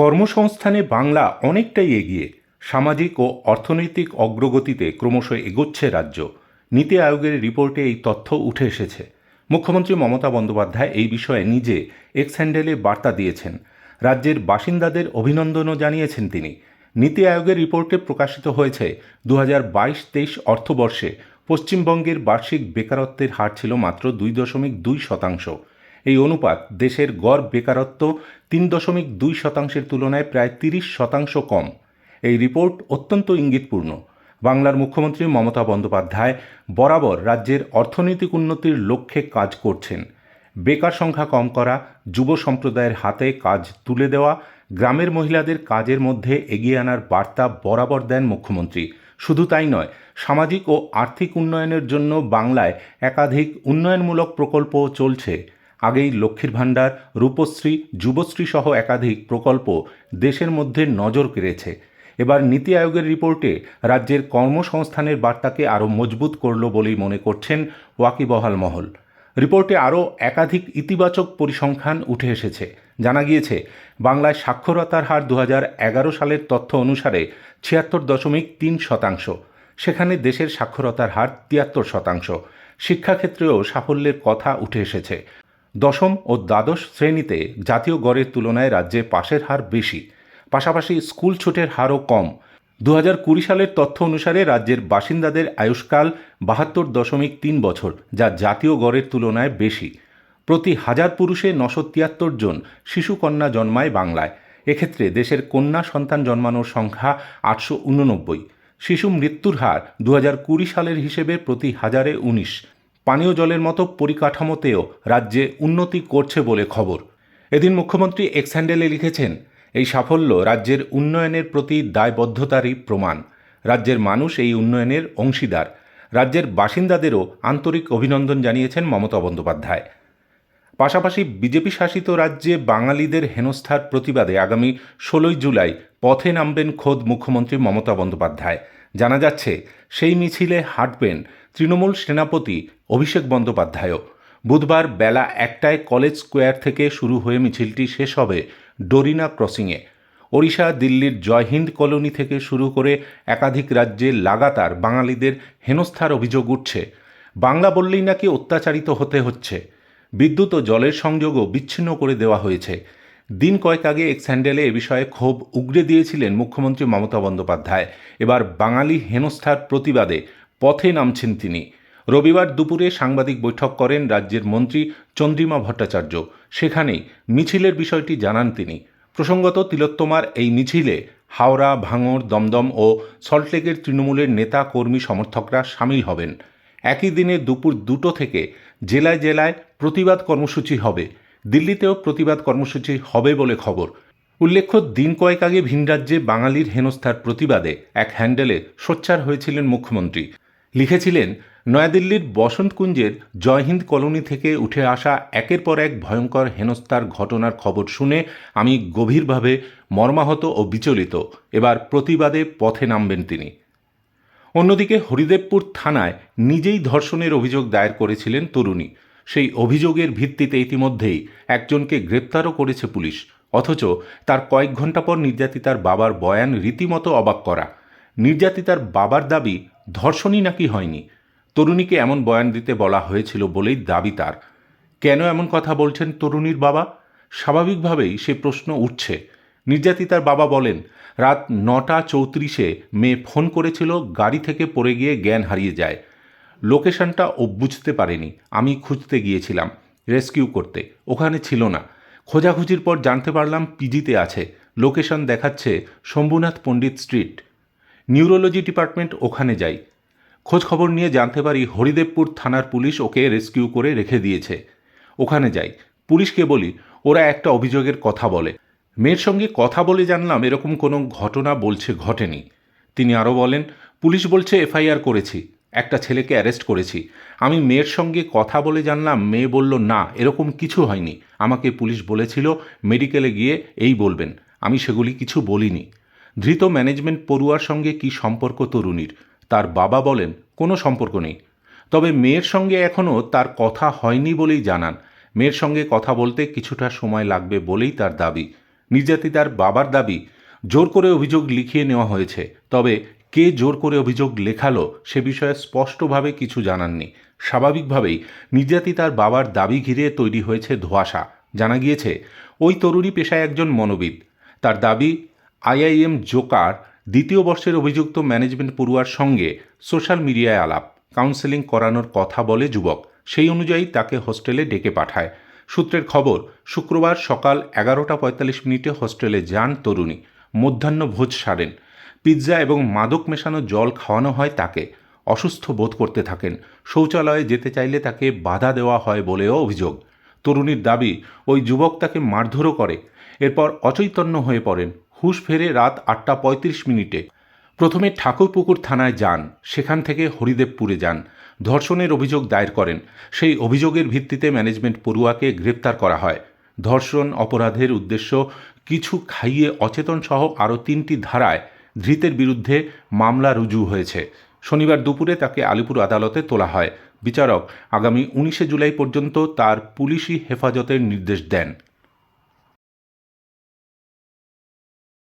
কর্মসংস্থানে বাংলা অনেকটাই এগিয়ে। সামাজিক ও অর্থনৈতিক অগ্রগতিতে ক্রমশ এগোচ্ছে রাজ্য। নীতি আয়োগের রিপোর্টে এই তথ্য উঠে এসেছে। মুখ্যমন্ত্রী মমতা বন্দ্যোপাধ্যায় এই বিষয়ে নিজে এক্স হ্যান্ডেলে বার্তা দিয়েছেন। রাজ্যের বাসিন্দাদের অভিনন্দনও জানিয়েছেন তিনি। নীতি আয়োগের রিপোর্টে প্রকাশিত হয়েছে দু হাজার বাইশ তেইশ অর্থবর্ষে পশ্চিমবঙ্গের বার্ষিক বেকারত্বের হার ছিল মাত্র দুই দশমিক দুই শতাংশ। এই অনুপাত দেশের গড় বেকারত্ব তিন দশমিক দুই শতাংশের তুলনায় প্রায় তিরিশ শতাংশ কম। এই রিপোর্ট অত্যন্ত ইঙ্গিতপূর্ণ। বাংলার মুখ্যমন্ত্রী মমতা বন্দ্যোপাধ্যায় বরাবর রাজ্যের অর্থনৈতিক উন্নতির লক্ষ্যে কাজ করছেন। বেকার সংখ্যা কম করা, যুব সম্প্রদায়ের হাতে কাজ তুলে দেওয়া, গ্রামের মহিলাদের কাজের মধ্যে এগিয়ে আনার বার্তা বরাবর দেন মুখ্যমন্ত্রী। শুধু তাই নয়, সামাজিক ও আর্থিক উন্নয়নের জন্য বাংলায় একাধিক উন্নয়নমূলক প্রকল্পও চলছে। আগেই লক্ষ্মীর ভাণ্ডার, রূপশ্রী, যুবশ্রী সহ একাধিক প্রকল্প দেশের মধ্যে নজর কেড়েছে। এবার নীতি আয়োগের রিপোর্টে রাজ্যের কর্মসংস্থানের বার্তাকে আরও মজবুত করল বলেই মনে করছেন ওয়াকিবহাল মহল। রিপোর্টে আরও একাধিক ইতিবাচক পরিসংখ্যান উঠে এসেছে। জানা গিয়েছে, বাংলায় সাক্ষরতার হার দু সালের তথ্য অনুসারে ছিয়াত্তর দশমিক তিন শতাংশ। সেখানে দেশের সাক্ষরতার হার তিয়াত্তর শতাংশ। শিক্ষাক্ষেত্রেও সাফল্যের কথা উঠে এসেছে। দশম ও দ্বাদশ শ্রেণীতে জাতীয় গড়ের তুলনায় রাজ্যে পাশের হার বেশি। পাশাপাশি স্কুল ছুটের হারও কম। দু হাজার কুড়ি সালের তথ্য অনুসারে রাজ্যের বাসিন্দাদের আয়ুষ্কাল বাহাত্তর দশমিক তিন বছর, যা জাতীয় গড়ের তুলনায় বেশি। প্রতি হাজার পুরুষে নশো তিয়াত্তর জন শিশুকন্যা জন্মায় বাংলায়। এক্ষেত্রে দেশের কন্যা সন্তান জন্মানোর সংখ্যা আটশো উননব্বই। শিশু মৃত্যুর হার দু হাজার কুড়ি সালের হিসেবে প্রতি হাজারে উনিশ। পানীয় জলের মতো পরিকাঠামোতেও রাজ্যে উন্নতি করছে বলে খবর। এদিন মুখ্যমন্ত্রী এক্স হ্যান্ডেলে লিখেছেন, এই সাফল্য রাজ্যের উন্নয়নের প্রতি দায়বদ্ধতারই প্রমাণ। রাজ্যের মানুষ এই উন্নয়নের অংশীদার। রাজ্যের বাসিন্দাদেরও আন্তরিক অভিনন্দন জানিয়েছেন মমতা বন্দ্যোপাধ্যায়। পাশাপাশি বিজেপি শাসিত রাজ্যে বাঙালিদের হেনস্থার প্রতিবাদে আগামী ষোলোই জুলাই পথে নামবেন খোদ মুখ্যমন্ত্রী মমতা বন্দ্যোপাধ্যায়। জানা যাচ্ছে সেই মিছিলে হাঁটবেন তৃণমূল সেনাপতি অভিষেক বন্দ্যোপাধ্যায়ও। বুধবার বেলা একটায় কলেজ স্কোয়ার থেকে শুরু হয়ে মিছিলটি শেষ হবে ডোরিনা ক্রসিংয়ে। ওড়িশা, দিল্লির জয়হিন্দ কলোনি থেকে শুরু করে একাধিক রাজ্যে লাগাতার বাঙালিদের হেনস্থার অভিযোগ উঠছে। বাংলা বললেই নাকি অত্যাচারিত হতে হচ্ছে। বিদ্যুৎ ও জলের সংযোগও বিচ্ছিন্ন করে দেওয়া হয়েছে। দিন কয়েক আগে এক্স হ্যান্ডেলে এ বিষয়ে ক্ষোভ উগরে দিয়েছিলেন মুখ্যমন্ত্রী মমতা বন্দ্যোপাধ্যায়। এবার বাঙালি হেনস্থার প্রতিবাদে পথে নামছেন তিনি। রবিবার দুপুরে সাংবাদিক বৈঠক করেন রাজ্যের মন্ত্রী চন্দ্রিমা ভট্টাচার্য। সেখানেই মিছিলের বিষয়টি জানান তিনি। প্রসঙ্গত তিলোত্তমার এই মিছিলে হাওড়া, ভাঙড়, দমদম ও সল্টলেকের তৃণমূলের নেতা, কর্মী, সমর্থকরা সামিল হবেন। একই দিনে দুপুর দুটো থেকে জেলায় জেলায় প্রতিবাদ কর্মসূচি হবে। দিল্লিতেও প্রতিবাদ কর্মসূচি হবে বলে খবর। উল্লেখ্য, দিন কয়েক আগে ভিন রাজ্যে বাঙালির হেনস্থার প্রতিবাদে এক হ্যান্ডেলে সোচ্চার হয়েছিলেন মুখ্যমন্ত্রী। লিখেছিলেন, নয়াদিল্লির বসন্তকুঞ্জের জয়হিন্দ কলোনি থেকে উঠে আসা একের পর এক ভয়ঙ্কর হেনস্থার ঘটনার খবর শুনে আমি গভীরভাবে মর্মাহত ও বিচলিত। এবার প্রতিবাদে পথে নামবেন তিনি। অন্যদিকে হরিদেবপুর থানায় নিজেই ধর্ষণের অভিযোগ দায়ের করেছিলেন তরুণী। সেই অভিযোগের ভিত্তিতে ইতিমধ্যেই একজনকে গ্রেপ্তারও করেছে পুলিশ। অথচ তার কয়েক ঘণ্টা পর নির্যাতিতার বাবার বয়ান রীতিমতো অবাক করা। নির্যাতিতার বাবার দাবি, ধর্ষণই নাকি হয়নি? তরুণীকে এমন বয়ান দিতে বলা হয়েছিল বলেই দাবি তার। কেন এমন কথা বলছেন তরুণীর বাবা? স্বাভাবিকভাবেই সে প্রশ্ন উঠছে। নির্যাতিতার বাবা বলেন, রাত নটা চৌত্রিশে মেয়ে ফোন করেছিল, গাড়ি থেকে পড়ে গিয়ে জ্ঞান হারিয়ে যায়। লোকেশনটা ও বুঝতে পারেনি। আমি খুঁজতে গিয়েছিলাম, রেস্কিউ করতে। ওখানে ছিল না। খোঁজাখুঁজির পর জানতে পারলাম পিজিতে আছে। লোকেশন দেখাচ্ছে Shambhunath Pandit street. Neurology department ওখানে যাই। খোঁজ খবর নিয়ে জানতে পারি হরিদেবপুর থানার পুলিশ ওকে রেস্কিউ করে রেখে দিয়েছে। ওখানে যাই। পুলিশকে বলি, ওরা একটা অভিযোগের কথা বলে। মেয়ের সঙ্গে কথা বলে জানলাম এরকম কোনো ঘটনা বলছে, ঘটেনি। তিনি আরও বলেন, পুলিশ বলছে, এফআইআর করেছি। একটা ছেলেকে অ্যারেস্ট করেছি। আমি মেয়ের সঙ্গে কথা বলে জানলাম, মেয়ে বলল, না, এরকম কিছু হয়নি। আমাকে পুলিশ বলেছিল, মেডিকেলে গিয়ে এই বলবেন। আমি সেগুলি কিছু বলিনি। ধৃত ম্যানেজমেন্ট পড়ুয়ার সঙ্গে কি সম্পর্ক তরুণীর? তার বাবা বলেন, কোনো সম্পর্ক নেই। তবে মেয়ের সঙ্গে এখনও তার কথা হয়নি বলেই জানান। মেয়ের সঙ্গে কথা বলতে কিছুটা সময় লাগবে বলেই তার দাবি। নির্যাতিতার বাবার দাবি, জোর করে অভিযোগ লিখিয়ে নেওয়া হয়েছে। তবে কে জোর করে অভিযোগ লেখালো সে বিষয়ে স্পষ্টভাবে কিছু জানাননি। স্বাভাবিকভাবেই নির্যাতিতার বাবার দাবি ঘিরে তৈরি হয়েছে ধোঁয়াশা। জানা গিয়েছে, ওই তরুণী পেশায় একজন মনোবিদ। তার দাবি, আইআইএম জোকার দ্বিতীয় বর্ষের অভিযুক্ত ম্যানেজমেন্ট পড়ুয়ার সঙ্গে সোশ্যাল মিডিয়ায় আলাপ, কাউন্সেলিং করানোর কথা বলে যুবক। সেই অনুযায়ী তাকে হোস্টেলে ডেকে পাঠায়। সূত্রের খবর, শুক্রবার সকাল এগারোটা পঁয়তাল্লিশ মিনিটে হোস্টেলে যান তরুণী। মধ্যাহ্ন ভোজ সারেন। পিৎজা এবং মাদক মেশানো জল খাওয়ানো হয় তাকে। অসুস্থ বোধ করতে থাকেন। শৌচালয়ে যেতে চাইলে তাকে বাধা দেওয়া হয় বলেও অভিযোগ। তরুণীর দাবি, ওই যুবক তাকে মারধরও করে। এরপর অচৈতন্য হয়ে পড়েন। হুঁশ ফেরে রাত আটটা পঁয়ত্রিশ মিনিটে। প্রথমে ঠাকুরপুকুর থানায় যান। সেখান থেকে হরিদেবপুরে যান। ধর্ষণের অভিযোগ দায়ের করেন। সেই অভিযোগের ভিত্তিতে ম্যানেজমেন্ট পড়ুয়াকে গ্রেপ্তার করা হয়। ধর্ষণ অপরাধের উদ্দেশ্য, কিছু খাইয়ে অচেতন সহ আরও তিনটি ধারায় ধৃতের বিরুদ্ধে মামলা রুজু হয়েছে। শনিবার দুপুরে তাকে আলিপুর আদালতে তোলা হয়। বিচারক আগামী উনিশে জুলাই পর্যন্ত তার পুলিশি হেফাজতের নির্দেশ দেন।